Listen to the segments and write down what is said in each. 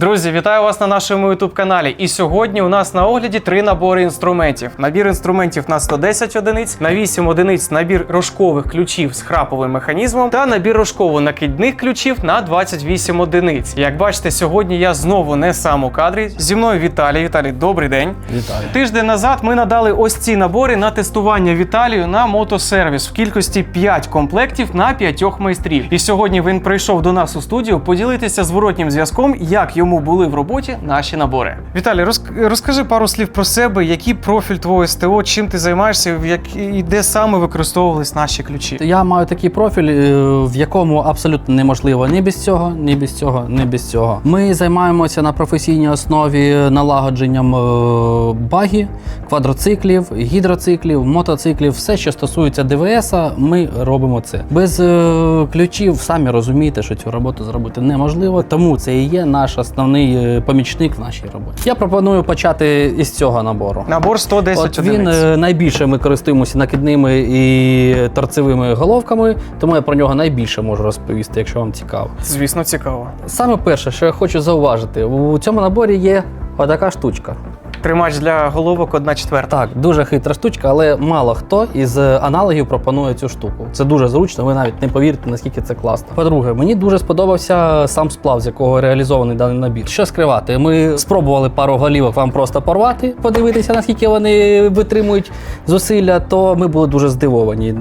Друзі, вітаю вас на нашому youtube каналі. І сьогодні у нас на огляді три набори інструментів. Набір інструментів на 110 одиниць, на 8 одиниць набір рожкових ключів з храповим механізмом та набір рожково-накидних ключів на 28 одиниць. Як бачите, сьогодні я знову не сам у кадрі. Зі мною Віталій. Віталій, добрий день. Вітаю. Тиждень назад ми надали ось ці набори на тестування Віталію на мотосервіс в кількості 5 комплектів на 5 майстрів. І сьогодні він прийшов до нас у студію поділитися зворотнім зв'язком, як йому були в роботі наші набори. Віталій, розк- розкажи пару слів про себе, який профіль твого СТО, чим ти займаєшся, в як... і де саме використовувались наші ключі. Я маю такий профіль, е, в якому абсолютно неможливо ні без цього, ні без цього, ні без цього. Ми займаємося на професійній основі налагодженням е, багі, квадроциклів, гідроциклів, мотоциклів, все, що стосується ДВС, ми робимо це. Без е, ключів, самі розумієте, що цю роботу зробити неможливо, тому це і є наш основний е, помічник в нашій роботі. Я пропоную почати із цього набору. Набор 110 От він одиниць. е, найбільше ми користуємося накидними і торцевими головками, тому я про нього найбільше можу розповісти, якщо вам цікаво. Звісно, цікаво. Саме перше, що я хочу зауважити, у цьому наборі є отака штучка. Тримач для головок 1 четверта. Так, дуже хитра штучка, але мало хто із е, аналогів пропонує цю штуку. Це дуже зручно, ви навіть не повірите, наскільки це класно. По-друге, мені дуже сподобався сам сплав, з якого реалізований даний набір. Що скривати? Ми спробували пару голівок вам просто порвати, подивитися, наскільки вони витримують зусилля, то ми були дуже здивовані.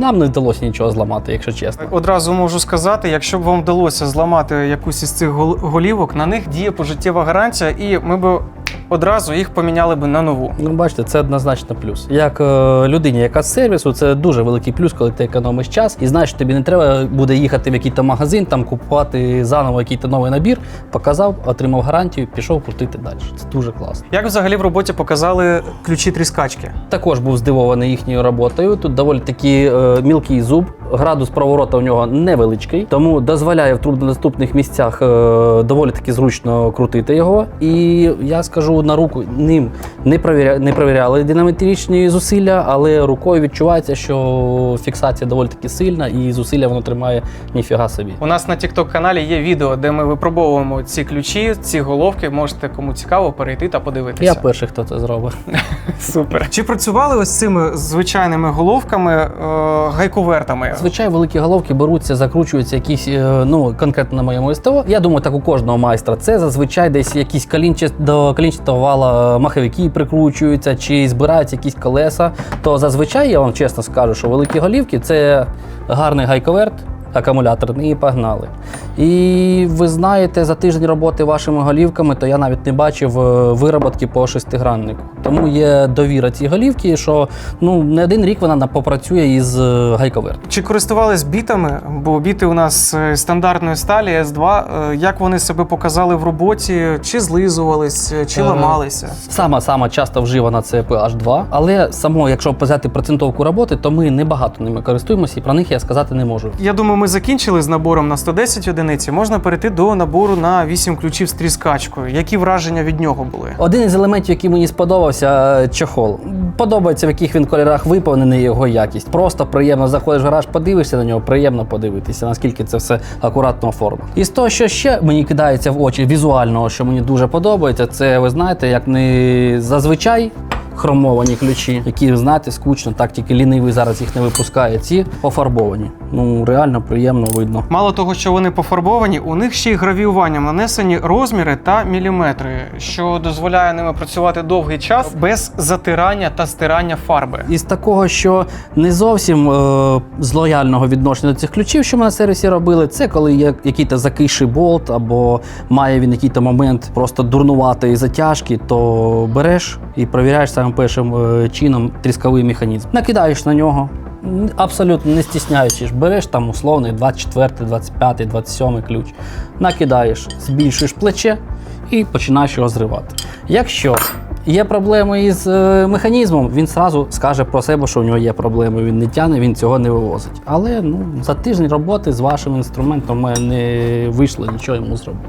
Нам не вдалося нічого зламати, якщо чесно. Одразу можу сказати, якщо б вам вдалося зламати якусь із цих гол- голівок, на них діє пожиттєва гарантія, і ми б одразу їх поміняли б на нову. Ну, бачите, це однозначно плюс. Як е, людині, яка з сервісу, це дуже великий плюс, коли ти економиш час і знаєш, що тобі не треба буде їхати в якийсь магазин, там купувати заново якийсь новий набір, показав, отримав гарантію, пішов крутити далі. Це дуже класно. Як взагалі в роботі показали ключі тріскачки? Також був здивований їхньою роботою. Тут доволі таки е, мілкий зуб. Градус проворота у нього невеличкий, тому дозволяє в труднодоступних місцях е, доволі таки зручно крутити його. І я скажу на руку, ним не провіря... не провіряли динамітричні зусилля, але рукою відчувається, що фіксація доволі таки сильна, і зусилля воно тримає ніфіга собі. У нас на TikTok каналі є відео, де ми випробовуємо ці ключі, ці головки. Можете кому цікаво перейти та подивитися. Я перший, хто це зробив. Супер. Чи працювали ось цими звичайними головками е, гайковертами? Зазвичай великі головки беруться, закручуються якісь, е, ну конкретно на моєму СТО. Я думаю, так у кожного майстра. Це зазвичай десь якісь калінчі до калінчатого вала маховики прикручуються чи збираються якісь колеса. То зазвичай я вам чесно скажу, що великі голівки це гарний гайковерт. Акумуляторний і погнали. І ви знаєте, за тиждень роботи вашими голівками, то я навіть не бачив е, вироботки по шестиграннику. Тому є довіра цій голівці, що ну не один рік вона на- попрацює із е, гайковертом. Чи користувались бітами? Бо біти у нас е, стандартної сталі S2. Е, Як вони себе показали в роботі? Чи злизувались, чи Е, ламалися? Сама сама часто вживана це PH2, але само, якщо взяти процентовку роботи, то ми небагато ними користуємося, і про них я сказати не можу. Я думаю, ми закінчили з набором на 110 одиниці. Можна перейти до набору на 8 ключів з тріскачкою. Які враження від нього були? Один із елементів, який мені сподобався, е, чохол. Подобається, в яких він кольорах виповнений його якість. Просто приємно заходиш в гараж, подивишся на нього, приємно подивитися, наскільки це все акуратно оформлено. І з того, що ще мені кидається в очі візуального, що мені дуже подобається, це ви знаєте, як не зазвичай. Хромовані ключі, які знаєте, скучно, так тільки лінивий зараз їх не випускає. Ці пофарбовані. Ну реально приємно видно. Мало того, що вони пофарбовані, у них ще й гравіюванням нанесені розміри та міліметри, що дозволяє ними працювати довгий час без затирання та стирання фарби. Із такого, що не зовсім е, з лояльного відношення до цих ключів, що ми на сервісі робили, це коли є який-то закисший болт, або має він якийсь момент просто дурнуватої затяжки, то береш і перевіряєш самим першим е, чином трісковий механізм. Накидаєш на нього. Абсолютно не стісняючись, береш там условний 24, 25, 27 ключ, накидаєш, збільшуєш плече і починаєш його зривати. Якщо Є проблеми із е, механізмом, він сразу скаже про себе, що у нього є проблеми. Він не тягне, він цього не вивозить. Але ну, за тиждень роботи з вашим інструментом не вийшло нічого йому зробити.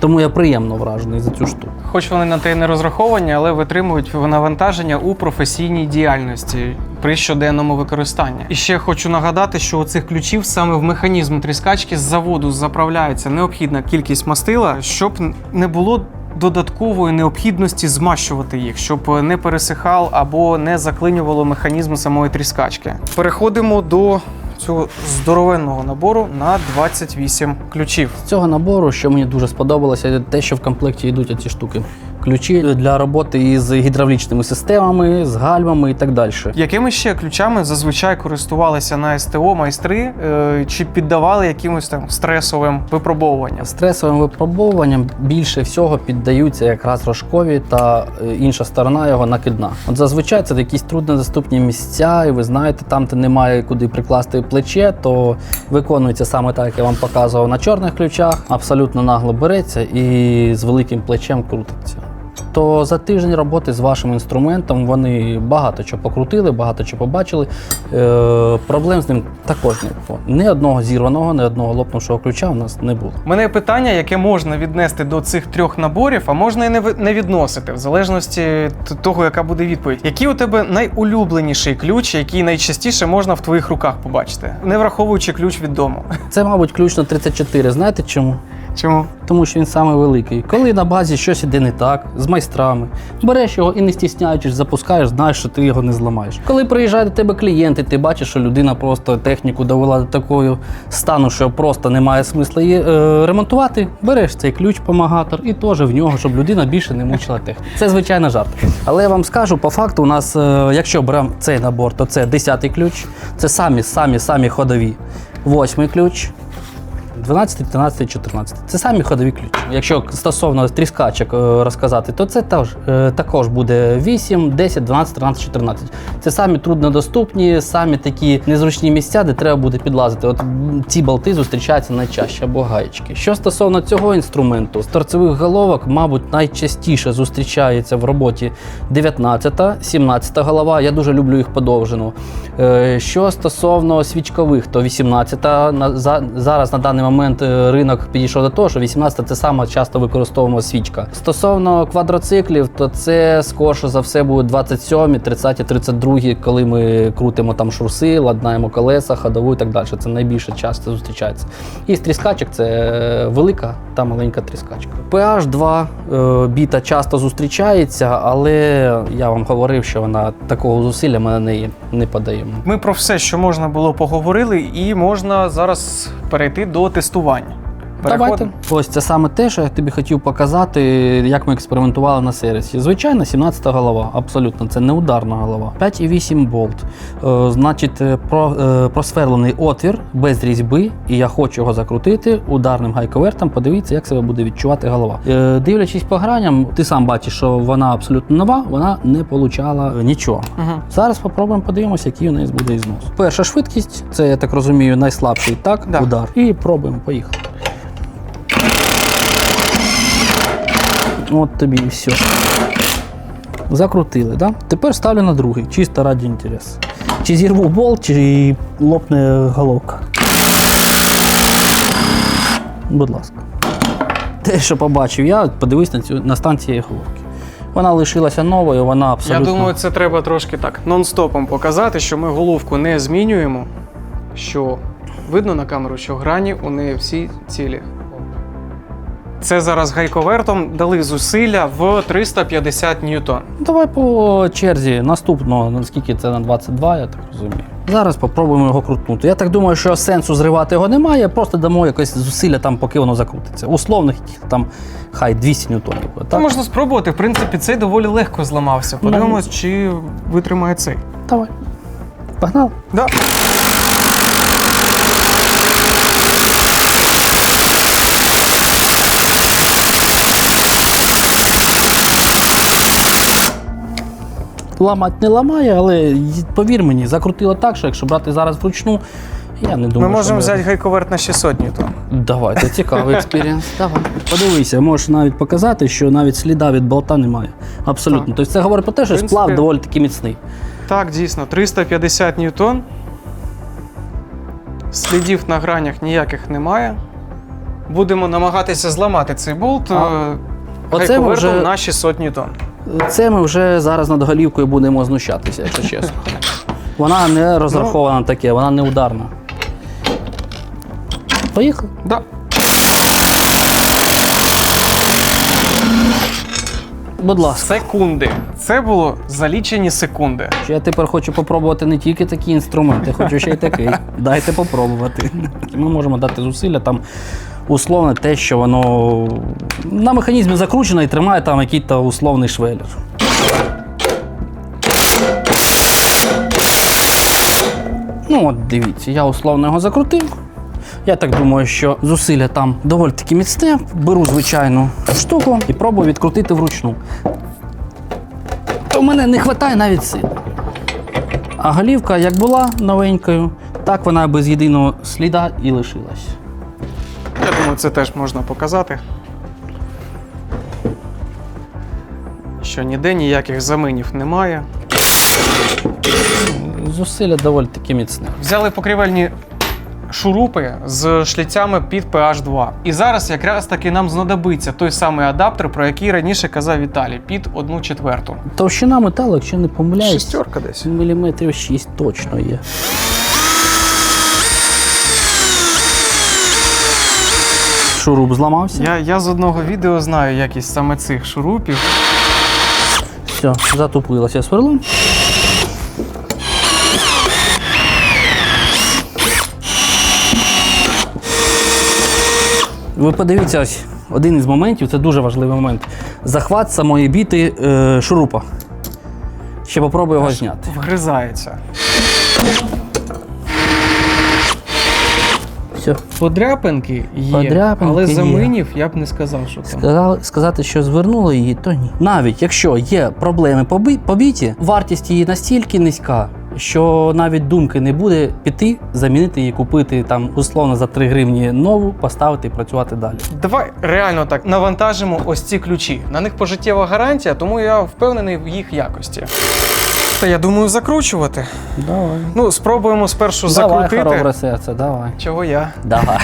Тому я приємно вражений за цю штуку. Хоч вони на те й не розраховані, але витримують навантаження у професійній діяльності при щоденному використанні. І ще хочу нагадати, що у цих ключів саме в механізм тріскачки з заводу заправляється необхідна кількість мастила, щоб не було. Додаткової необхідності змащувати їх, щоб не пересихав або не заклинювало механізм самої тріскачки. Переходимо до цього здоровенного набору на 28 ключів. З цього набору, що мені дуже сподобалося, те, що в комплекті йдуть ці штуки. Ключі для роботи із гідравлічними системами, з гальмами і так далі. Якими ще ключами зазвичай користувалися на СТО майстри е, чи піддавали якимось там стресовим випробовуванням? Стресовим випробовуванням більше всього піддаються якраз рожкові та е, інша сторона його накидна. От зазвичай це якісь труднодоступні місця, і ви знаєте, там, де немає куди прикласти плече, то виконується саме так, як я вам показував на чорних ключах. Абсолютно нагло береться і з великим плечем крутиться. То за тиждень роботи з вашим інструментом вони багато чого покрутили, багато чого побачили. Е, проблем з ним також не було. Ні одного зірваного, ні одного лопнувшого ключа у нас не було. У мене питання, яке можна віднести до цих трьох наборів, а можна і не відносити, в залежності того, яка буде відповідь. Який у тебе найулюбленіший ключ, який найчастіше можна в твоїх руках побачити, не враховуючи ключ від дому? Це, мабуть, ключ на 34. Знаєте чому? Чому? Тому що він саме великий. Коли на базі щось іде не так, з майстрами, береш його і не стісняючись, запускаєш, знаєш, що ти його не зламаєш. Коли приїжджає до тебе клієнт, і ти бачиш, що людина просто техніку довела до такого стану, що просто немає смисла її е, ремонтувати, береш цей ключ-помагатор і теж в нього, щоб людина більше не мучила техніку. Це звичайно жарт. Але я вам скажу, по факту, у нас, е, якщо беремо цей набор, то це 10-й ключ, це самі самі самі ходові. Восьмий ключ, 12, 13, 14. Це самі ходові ключі. Якщо стосовно тріскачок е, розказати, то це також, е, також буде 8, 10, 12, 13, 14. Це самі труднодоступні, самі такі незручні місця, де треба буде підлазити. От ці болти зустрічаються найчаще або гаєчки. Що стосовно цього інструменту, з торцевих головок, мабуть, найчастіше зустрічається в роботі 19, 17 голова. Я дуже люблю їх подовжену. Е, Що стосовно свічкових, то 18 на зараз на даний момент е, ринок підійшов до того, що 18 це сама часто використовуємо свічка. Стосовно квадроциклів, то це скорше за все буде 27, 30, 32, коли ми крутимо там шурси, ладнаємо колеса, ходову і так далі. Це найбільше часто зустрічається. І з тріскачок це е, велика та маленька тріскачка. PH 2 е, біта часто зустрічається, але я вам говорив, що вона такого зусилля ми на неї не подаємо. Ми про все, що можна було, поговорили, і можна зараз перейти до тестування тестувань. Давайте. Ось це саме те, що я тобі хотів показати, як ми експериментували на сервісі. Звичайно, 17 голова, абсолютно, це не ударна голова. 5,8 болт. Е, значить, е, про, е, просверлений отвір без різьби, і я хочу його закрутити ударним гайковертом. Подивіться, як себе буде відчувати голова. Дивлячись по граням, ти сам бачиш, що вона абсолютно нова, вона не получала нічого. Угу. Зараз попробуємо подивимося, який у неї буде ізнос. Перша швидкість, це я так розумію, найслабший так, Да. удар. І пробуємо, поїхали. От тобі і все. Закрутили, да? Тепер ставлю на другий, чисто раді інтересу. Чи зірву болт, чи лопне головка. Будь ласка. Те, що побачив я, подивись на цю на станції головки. Вона лишилася новою, вона абсолютно. Я думаю, це треба трошки так нон-стопом показати, що ми головку не змінюємо. Що видно на камеру, що грані у неї всі цілі. Це зараз гайковертом дали зусилля в 350 ньютон. Давай по черзі наступного, наскільки це на 22, я так розумію. Зараз попробуємо його крутнути. Я так думаю, що сенсу зривати його немає, просто дамо якесь зусилля там, поки воно закрутиться. Условних там хай 200 ньютонів. буде, Та Так? можна спробувати. В принципі, цей доволі легко зламався. Подивимось, чи витримає цей. Давай. Погнали. Да. Ламати не ламає, але повір мені, закрутило так, що якщо брати зараз вручну, Я не думаю, Ми що можемо взяти гайковерт на 600 ньютон. Давай, це цікавий експірієнс. Давай. Подивися, можеш навіть показати, що навіть сліда від болта немає. Абсолютно. Так. Тобто це говорить про те, що принципі- сплав доволі таки міцний. Так, дійсно, 350 ньютон. Слідів на гранях ніяких немає. Будемо намагатися зламати цей болт А, е, оце вже- на 600 ньютон. Це ми вже зараз над голівкою будемо знущатися, якщо чесно. Вона не розрахована на таке, вона не ударна. Поїхали. Да. Будь ласка. Секунди. Це було за лічені секунди. Я тепер хочу попробувати не тільки такі інструменти, хочу ще й такий. Дайте попробувати. Ми можемо дати зусилля там. Условно те, що воно на механізмі закручено і тримає там якийсь условний швелер. Ну, от дивіться, я условно його закрутив. Я так думаю, що зусилля там доволі таки міцне. Беру звичайну штуку і пробую відкрутити вручну. У мене не вистачає навіть сил. А голівка як була новенькою, так вона без єдиного сліда і лишилась. Думаю, це теж можна показати. Що ніде ніяких заминів немає. Зусилля доволі таки міцне. Взяли покрівельні шурупи з шліцями під PH2. І зараз якраз таки нам знадобиться той самий адаптер, про який раніше казав Віталій, під 1 четверту. Товщина металу, якщо не помиляюсь, Шістерка десь. міліметрів 6 точно є. Шуруп зламався. Я, я з одного відео знаю якість саме цих шурупів. Все, затупилося сверло. Ви подивіться, ось один із моментів, це дуже важливий момент. Захват самої біти е, шурупа. Ще попробую його зняти. Вгризається. Все. Подряпинки є, Подряпинки але є. заминів я б не сказав, що там. Сказали, сказати, що звернуло її, то ні. Навіть якщо є проблеми по бі- по біті, вартість її настільки низька, що навіть думки не буде піти, замінити її, купити там условно за 3 гривні нову, поставити і працювати далі. Давай реально так навантажимо ось ці ключі. На них пожиттєва гарантія, тому я впевнений в їх якості. Та я думаю, закручувати. Давай. Ну, спробуємо спершу Давай, закрутити. хоробре серце, давай. Чого я? Давай.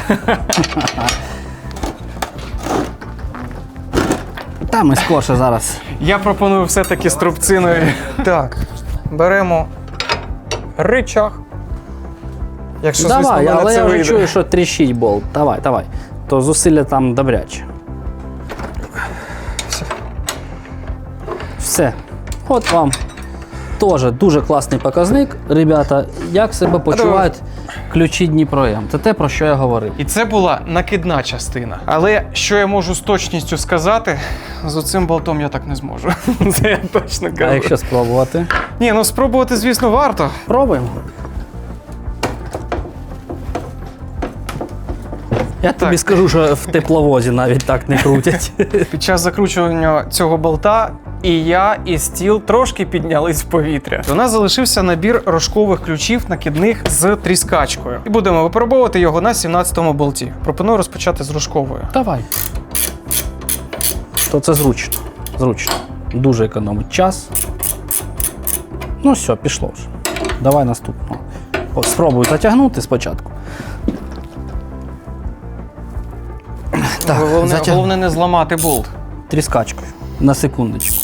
Та ми скорше зараз. Я пропоную все-таки струбциною. Так, беремо ричаг. Якщо, звісно, в давай, мене але це я вже вийде. чую, що тріщить болт. Давай, давай. То зусилля там добряче. Все. От вам теж дуже класний показник, ребята. Як себе почувають ключі Дніпро М. Це те, про що я говорив. І це була накидна частина. Але що я можу з точністю сказати, з оцим болтом я так не зможу. Це я точно А якщо спробувати? Ні, ну спробувати, звісно, варто. Пробуємо. Я тобі Так. скажу, що в тепловозі навіть так не крутять. Під час закручування цього болта і я, і стіл трошки піднялись в повітря. У нас залишився набір рожкових ключів накидних з тріскачкою. І будемо випробовувати його на 17-му болті. Пропоную розпочати з рожковою. Давай. То це зручно. Зручно. Дуже економить час. Ну все, пішло вже. Давай наступного. От, спробуй затягнути спочатку. Так, головне, затяг... головне не зламати болт. тріскачкою. На секундочку.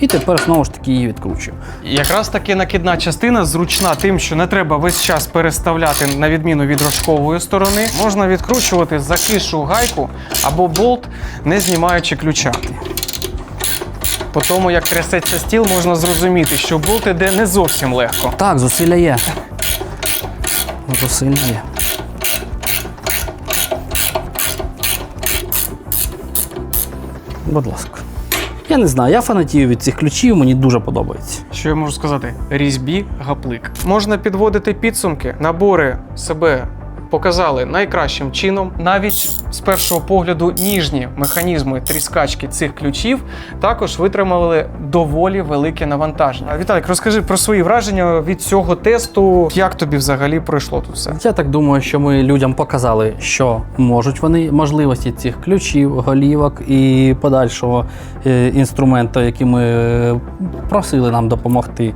І тепер знову ж таки її відкручую. Якраз таки накидна частина зручна тим, що не треба весь час переставляти на відміну від рожкової сторони. Можна відкручувати закисшу гайку або болт, не знімаючи ключа. По тому, як трясеться стіл, можна зрозуміти, що болт іде не зовсім легко. Так, зусилля є. Зусилля є. Будь ласка. Я не знаю, я фанатію від цих ключів, мені дуже подобається. Що я можу сказати? Різьбі гаплик. Можна підводити підсумки, набори себе показали найкращим чином. Навіть з першого погляду ніжні механізми тріскачки цих ключів також витримали доволі велике навантаження. Віталік, розкажи про свої враження від цього тесту. Як тобі взагалі пройшло тут все? Я так думаю, що ми людям показали, що можуть вони можливості цих ключів, голівок і подальшого е, інструменту, який ми е, просили нам допомогти.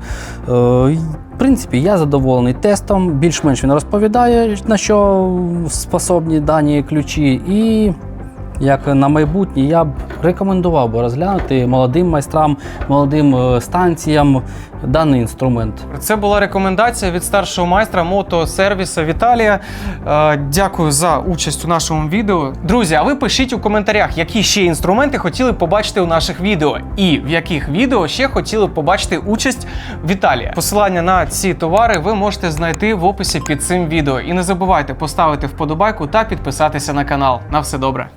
В принципі, я задоволений тестом. Більш-менш він розповідає, на що способні дані ключі. І як на майбутнє, я б рекомендував би розглянути молодим майстрам, молодим е, станціям даний інструмент. Це була рекомендація від старшого майстра мотосервіса Віталія. Е, Дякую за участь у нашому відео. Друзі, а ви пишіть у коментарях, які ще інструменти хотіли б побачити у наших відео, і в яких відео ще хотіли б побачити участь Віталія. Посилання на ці товари ви можете знайти в описі під цим відео. І не забувайте поставити вподобайку та підписатися на канал. На все добре.